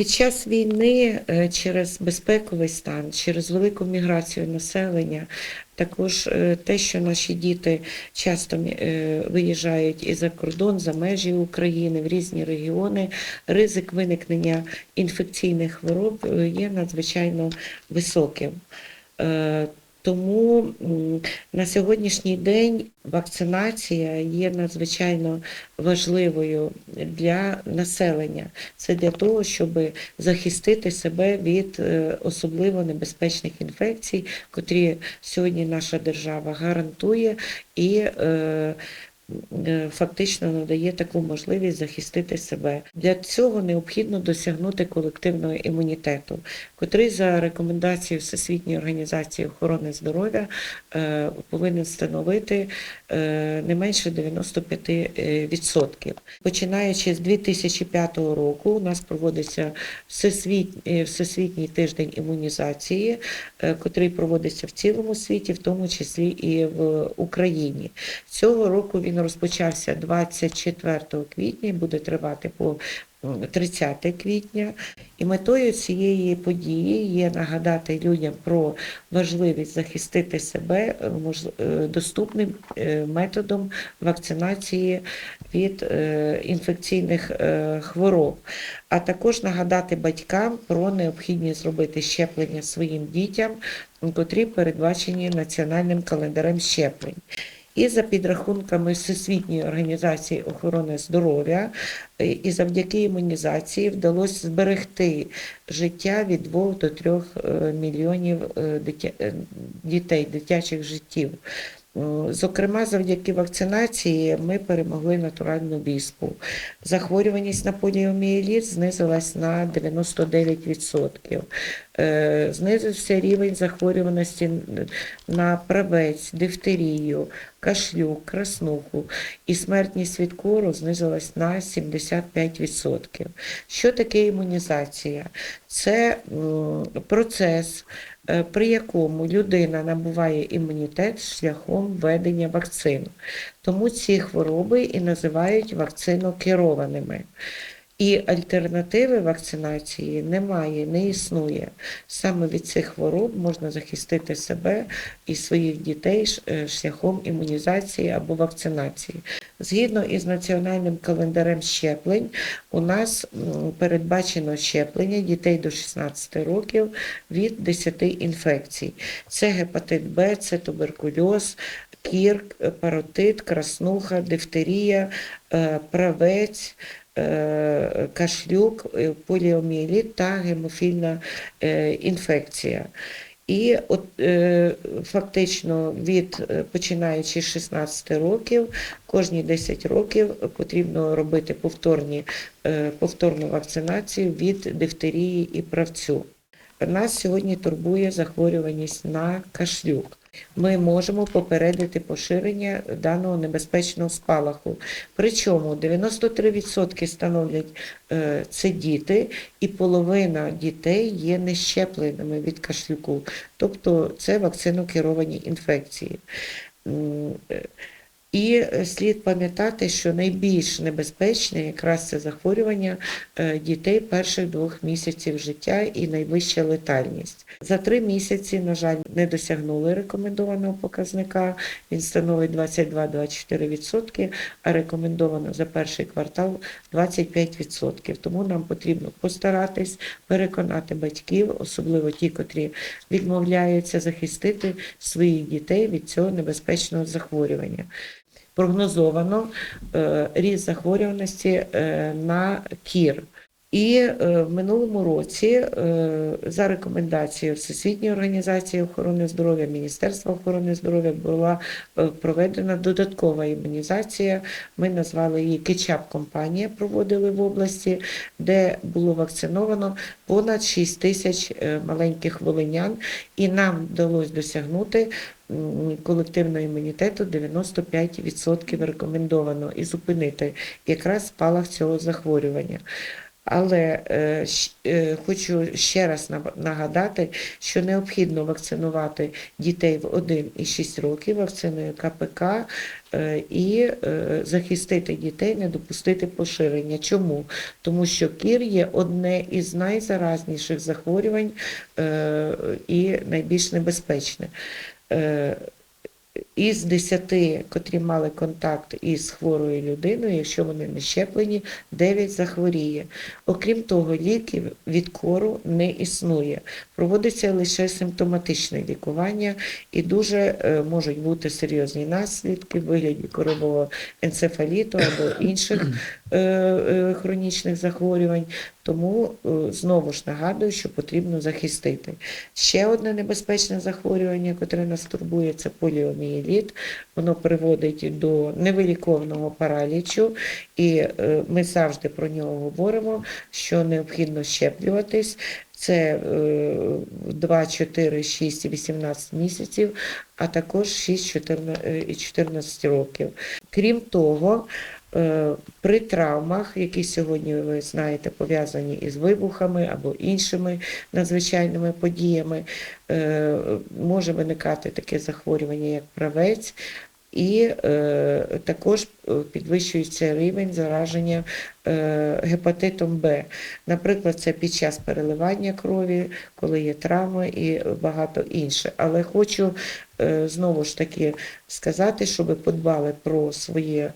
Під час війни е, через безпековий стан, через велику міграцію населення, також е, те, що наші діти часто е, виїжджають і за кордон, за межі України, в різні регіони, ризик виникнення інфекційних хвороб є надзвичайно високим. Тому на сьогоднішній день вакцинація є надзвичайно важливою для населення. Це для того, щоб захистити себе від е, особливо небезпечних інфекцій, котрі сьогодні наша держава гарантує і е, фактично надає таку можливість захистити себе. Для цього необхідно досягнути колективного імунітету, котрий за рекомендацією Всесвітньої організації охорони здоров'я е, повинен становити е, не менше 95%. Починаючи з 2005 року, у нас проводиться всесвітній, всесвітній тиждень імунізації, е, котрий проводиться в цілому світі, в тому числі і в Україні. Цього року він розпочався 24 квітня і буде тривати по 30 квітня. І метою цієї події є нагадати людям про важливість захистити себе е, е, доступним е, методом вакцинації від інфекційних хвороб, а також нагадати батькам про необхідність зробити щеплення своїм дітям, котрі передбачені національним календарем щеплень. І за підрахунками Всесвітньої організації охорони здоров'я, е, і завдяки імунізації вдалося зберегти життя від 2 до 3 мільйонів е, дитя- е, дітей, дитячих життів. М, Зокрема, завдяки вакцинації ми перемогли натуральну віспу. Захворюваність на поліомієліт знизилась на 99%. Е, Знизився рівень захворюваності на правець, дифтерію, кашлюк, краснуху і смертність від кору знизилась на 75%. Що таке імунізація? Це процес, е, при якому людина набуває імунітет шляхом введення вакцин. Тому ці хвороби і називають вакцинокерованими. І альтернативи вакцинації немає, не існує. Саме від цих хвороб можна захистити себе і своїх дітей е, шляхом імунізації або вакцинації. Згідно із національним календарем щеплень, у нас передбачено щеплення дітей до 16 років від 10 інфекцій. Це гепатит Б, це туберкульоз, кір, е, паротит, краснуха, дифтерія, е, правець, кашлюк, е, поліомієліт та гемофільна е, інфекція. І от е, фактично від е, починаючи з 16 років, кожні 10 років потрібно робити повторні, е, повторну вакцинацію від дифтерії і правцю. Нас сьогодні турбує захворюваність на кашлюк. Ми можемо попередити поширення даного небезпечного спалаху. Причому 93% становлять е, це діти, і половина дітей є нещепленими від кашлюку, тобто це вакцинокеровані інфекції. І е, слід пам'ятати, що найбільш небезпечне якраз це захворювання е, дітей перших двох місяців життя і найвища летальність. За три місяці, на жаль, не досягнули рекомендованого показника. Він становить 22-24%, а рекомендовано за перший квартал 25%. Тому нам потрібно постаратись переконати батьків, особливо ті, котрі відмовляються захистити своїх дітей від цього небезпечного захворювання. Прогнозовано е, ріст захворюваності е, на кір. І е, в минулому році, е, за рекомендацією Всесвітньої організації охорони здоров'я, Міністерства охорони здоров'я була е, проведена додаткова імунізація. Ми назвали її Кетчап компанія, проводили в області, де було вакциновано понад 6 тисяч маленьких волинян, і нам вдалося досягнути колективного імунітету 95% рекомендовано і зупинити якраз спалах цього захворювання. Але е, е, хочу ще раз нагадати, що необхідно вакцинувати дітей в 1 і 6 років вакциною КПК е, і е, захистити дітей, не допустити поширення. Чому? Тому що кір є одне із найзаразніших захворювань е, і найбільш небезпечне. Е, із 10, котрі мали контакт із хворою людиною, якщо вони не щеплені, 9 захворіє. Окрім того, ліків від кору не існує. Проводиться лише симптоматичне лікування і дуже е, можуть бути серйозні наслідки в вигляді корового енцефаліту або інших е, е, хронічних захворювань. Тому знову ж нагадую, що потрібно захистити. Ще одне небезпечне захворювання, яке нас турбує, це поліомієліт. Воно приводить до невиліковного паралічу, і е, ми завжди про нього говоримо, що необхідно щеплюватись. Це е, 2, 4, 6 і 18 місяців, а також 6 14 е, і 14 років. Крім того, при травмах, які сьогодні ви знаєте, пов'язані із вибухами або іншими надзвичайними подіями, е, може виникати таке захворювання, як правець, і е, також е, підвищується рівень зараження е, гепатитом Б. Наприклад, це під час переливання крові, коли є травми і багато інше. Але хочу е, знову ж таки сказати, щоб подбали про своє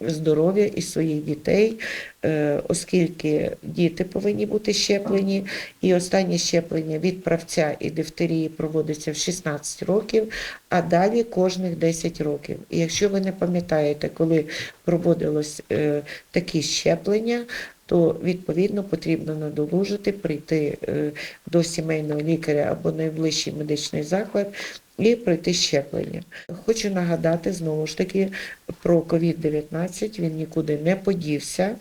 здоров'я і своїх дітей, е, оскільки діти повинні бути щеплені, і останнє щеплення від правця і дифтерії проводиться в 16 років, а далі кожних 10 років. І якщо ви не пам'ятаєте, коли проводилось е, такі щеплення, то відповідно потрібно надолужити, прийти е, до сімейного лікаря або найближчий медичний заклад і пройти щеплення. Хочу нагадати знову ж таки про COVID-19, він нікуди не подівся.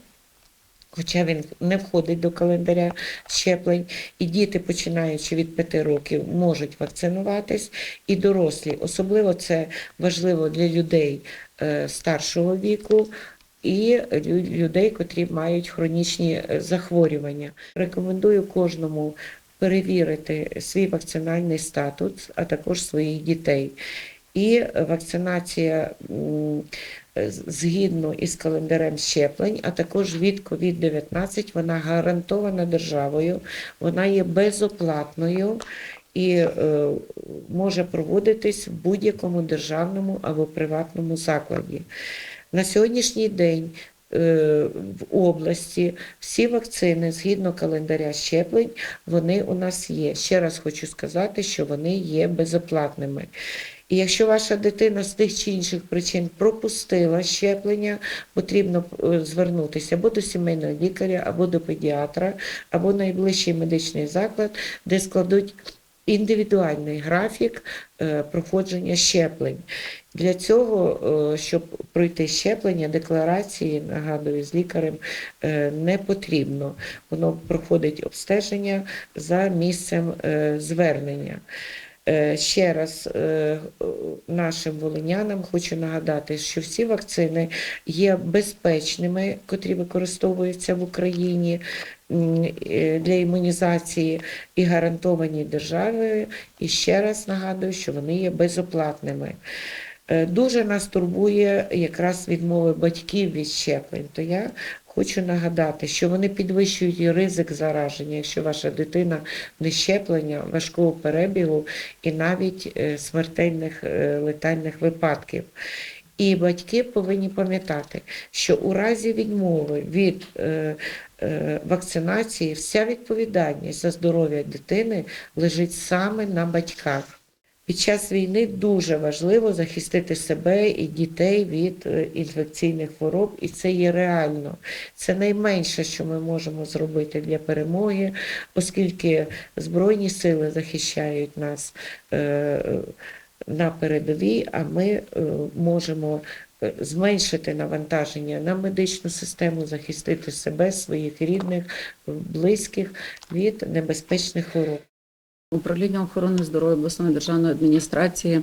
Хоча він не входить до календаря щеплень, і діти, починаючи від 5 років, можуть вакцинуватись, і дорослі. Особливо це важливо для людей е, старшого віку і людей, котрі мають хронічні е, захворювання. Рекомендую кожному перевірити свій вакцинальний статус, а також своїх дітей. І вакцинація згідно із календарем щеплень, а також від COVID-19, вона гарантована державою, вона є безоплатною і е, може проводитись в будь-якому державному або приватному закладі. На сьогоднішній день в області всі вакцини згідно календаря щеплень, вони у нас є. Ще раз хочу сказати, що вони є безоплатними. І якщо ваша дитина з тих чи інших причин пропустила щеплення, потрібно е, звернутися або до сімейного лікаря, або до педіатра, або найближчий медичний заклад, де складуть індивідуальний графік е, проходження щеплень. Для цього, е, щоб пройти щеплення, декларації, нагадую, з лікарем е, не потрібно. Воно проходить обстеження за місцем звернення. Е, Ще раз е, нашим волинянам хочу нагадати, що всі вакцини є безпечними, котрі використовуються в Україні е, для імунізації і гарантовані державою. І ще раз нагадую, що вони є безоплатними. Дуже нас турбує якраз відмови батьків від щеплень. То я хочу нагадати, що вони підвищують ризик зараження, якщо ваша дитина не щеплення, важкого перебігу і навіть е, смертельних е, летальних випадків. І батьки повинні пам'ятати, що у разі відмови від е, вакцинації вся відповідальність за здоров'я дитини лежить саме на батьках. Під час війни дуже важливо захистити себе і дітей від е, інфекційних хвороб, і це є реально. Це найменше, що ми можемо зробити для перемоги, оскільки Збройні сили захищають нас е, на передовій, а ми е, можемо зменшити навантаження на медичну систему, захистити себе, своїх рідних, близьких від небезпечних хвороб. Управління охорони здоров'я обласної державної адміністрації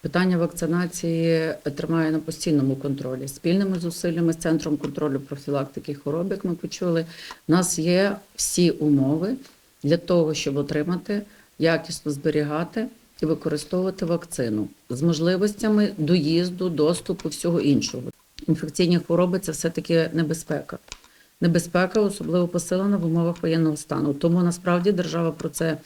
Питання вакцинації тримає на постійному контролі. Спільними зусиллями з центром контролю профілактики хвороб, як ми почули, у нас є всі умови для того, щоб отримати якісно зберігати і використовувати вакцину з можливостями доїзду, доступу, всього іншого. Інфекційні хвороби це все-таки небезпека. Небезпека особливо посилена в умовах воєнного стану. Тому насправді держава про це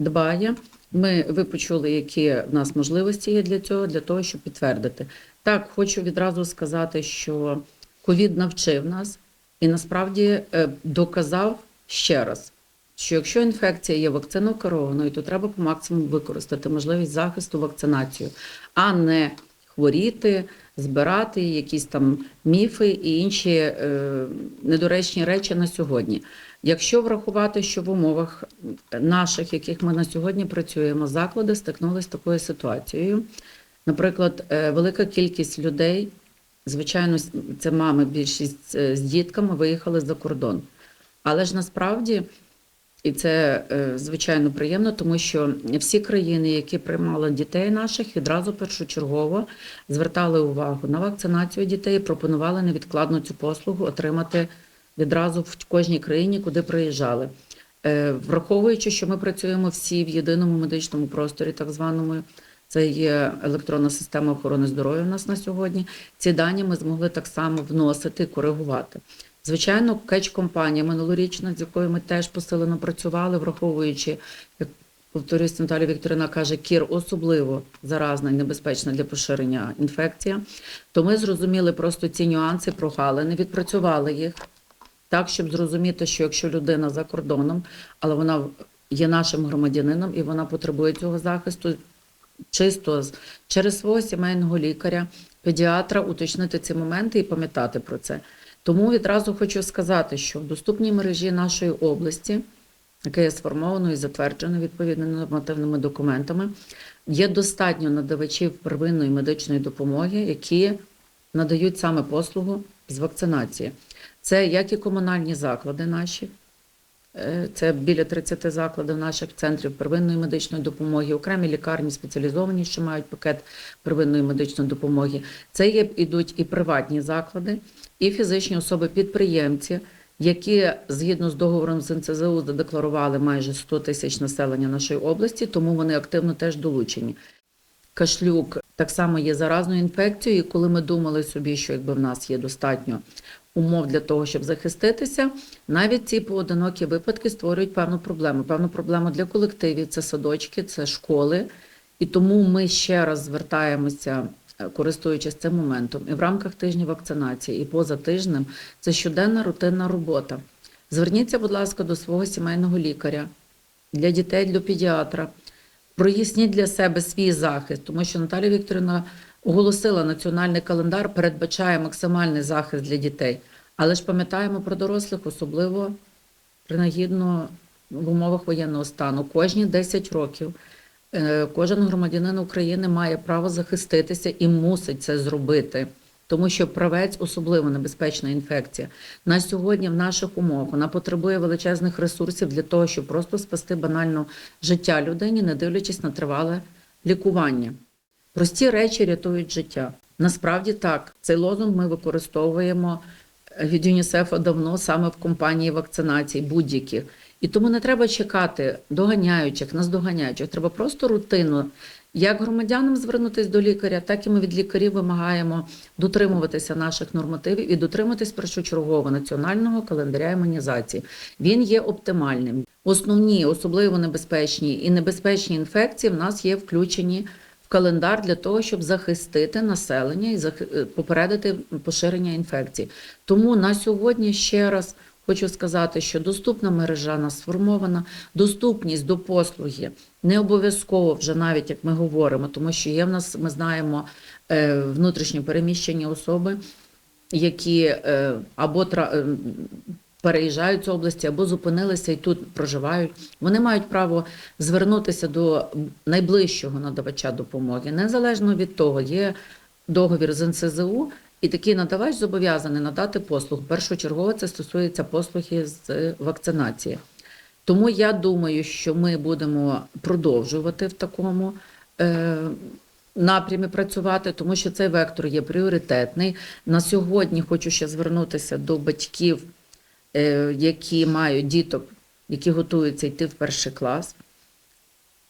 дбає. Ми ви почули, які в нас можливості є для цього, для того, щоб підтвердити. Так, хочу відразу сказати, що ковід навчив нас і насправді е, доказав ще раз, що якщо інфекція є вакцинокерованою, то треба по максимуму використати можливість захисту вакцинацією, а не хворіти, збирати якісь там міфи і інші е, недоречні речі на сьогодні. Якщо врахувати, що в умовах наших, яких ми на сьогодні працюємо, заклади стикнулися з такою ситуацією. Наприклад, е, велика кількість людей, звичайно, це мами, більшість е, з дітками виїхали за кордон. Але ж насправді, і це е, звичайно приємно, тому що всі країни, які приймали дітей наших, відразу першочергово звертали увагу на вакцинацію дітей, пропонували невідкладно цю послугу отримати відразу в кожній країні, куди приїжджали. Е, Враховуючи, що ми працюємо всі в єдиному медичному просторі, так званому, це є електронна система охорони здоров'я у нас на сьогодні. Ці дані ми змогли так само вносити і коригувати. Звичайно, кетч-компанія минулорічна, з якою ми теж посилено працювали, враховуючи, як повторюсь, Наталія Вікторина каже, кір особливо заразна і небезпечна для поширення інфекція. То ми зрозуміли просто ці нюанси, прогалини, відпрацювали їх так, щоб зрозуміти, що якщо людина за кордоном, але вона є нашим громадянином і вона потребує цього захисту, чисто через свого сімейного лікаря, педіатра уточнити ці моменти і пам'ятати про це. Тому відразу хочу сказати, що в доступній мережі нашої області, яка є сформовано і затверджено відповідними нормативними документами, є достатньо надавачів первинної медичної допомоги, які надають саме послугу з вакцинації. Це як і комунальні заклади наші, це біля 30 закладів наших центрів первинної медичної допомоги, окремі лікарні спеціалізовані, що мають пакет первинної медичної допомоги. Це є ідуть і приватні заклади, і фізичні особи-підприємці, які згідно з договором з НЦЗУ задекларували майже 100 тисяч населення нашої області, тому вони активно теж долучені. Кашлюк так само є заразною інфекцією, і коли ми думали собі, що якби в нас є достатньо умов для того, щоб захиститися, навіть ці поодинокі випадки створюють певну проблему. Певну проблему для колективів, це садочки, це школи. І тому ми ще раз звертаємося, е, користуючись цим моментом, і в рамках тижня вакцинації, і поза тижнем це щоденна рутинна робота. Зверніться, будь ласка, до свого сімейного лікаря для дітей, для педіатра. Проясніть для себе свій захист, тому що Наталія Вікторівна оголосила національний календар, передбачає максимальний захист для дітей. Але ж пам'ятаємо про дорослих, особливо принагідно в умовах воєнного стану. Кожні 10 років е, кожен громадянин України має право захиститися і мусить це зробити. Тому що правець особливо небезпечна інфекція. На сьогодні в наших умовах вона потребує величезних ресурсів для того, щоб просто спасти банально життя людині, не дивлячись на тривале лікування. Прості речі рятують життя. Насправді так, цей лозунг ми використовуємо е, від ЮНІСЕФа давно саме в компанії вакцинацій будь-яких. І тому не треба чекати доганяючих, наздоганяючих. Треба просто рутинно, як громадянам звернутися до лікаря, так і ми від лікарів вимагаємо дотримуватися наших нормативів і дотриматись першочергово національного календаря імунізації. Він є оптимальним. Основні, особливо небезпечні і небезпечні інфекції в нас є включені в календар для того, щоб захистити населення і е, попередити поширення інфекцій. Тому на сьогодні ще раз хочу сказати, що доступна мережа нас сформована, доступність до послуги не обов'язково вже навіть як ми говоримо, тому що є в нас, ми знаємо, е, внутрішньо переміщені особи, які е, або е, переїжджають з області, або зупинилися і тут проживають. Вони мають право звернутися до найближчого надавача допомоги, незалежно від того, є договір з НСЗУ, і такий надавач зобов'язаний надати послугу. Першочергово це стосується послуги з вакцинації. Тому я думаю, що ми будемо продовжувати в такому е, напрямі працювати, тому що цей вектор є пріоритетний. На сьогодні хочу ще звернутися до батьків, е, які мають діток, які готуються йти в перший клас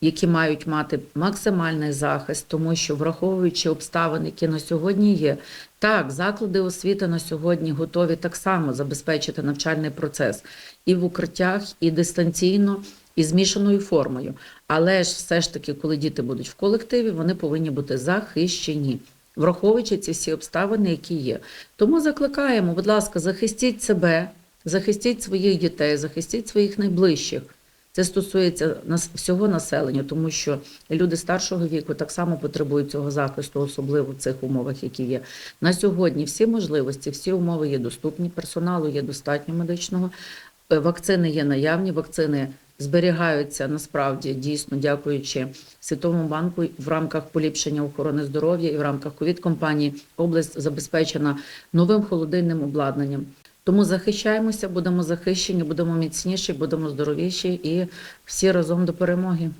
які мають мати максимальний захист, тому що враховуючи обставини, які на сьогодні є, так, заклади освіти на сьогодні готові так само забезпечити навчальний процес і в укриттях, і дистанційно, і змішаною формою. Але ж все ж таки, коли діти будуть в колективі, вони повинні бути захищені. Враховуючи ці всі обставини, які є. Тому закликаємо, будь ласка, захистіть себе, захистіть своїх дітей, захистіть своїх найближчих. Це стосується нас всього населення, тому що люди старшого віку так само потребують цього захисту, особливо в цих умовах, які є. На сьогодні всі можливості, всі умови є доступні, персоналу є достатньо медичного, е, вакцини є наявні, вакцини зберігаються насправді дійсно, дякуючи Світовому банку в рамках поліпшення охорони здоров'я і в рамках ковід компанії область забезпечена новим холодильним обладнанням. Тому захищаємося, будемо захищені, будемо міцніші, будемо здоровіші і всі разом до перемоги.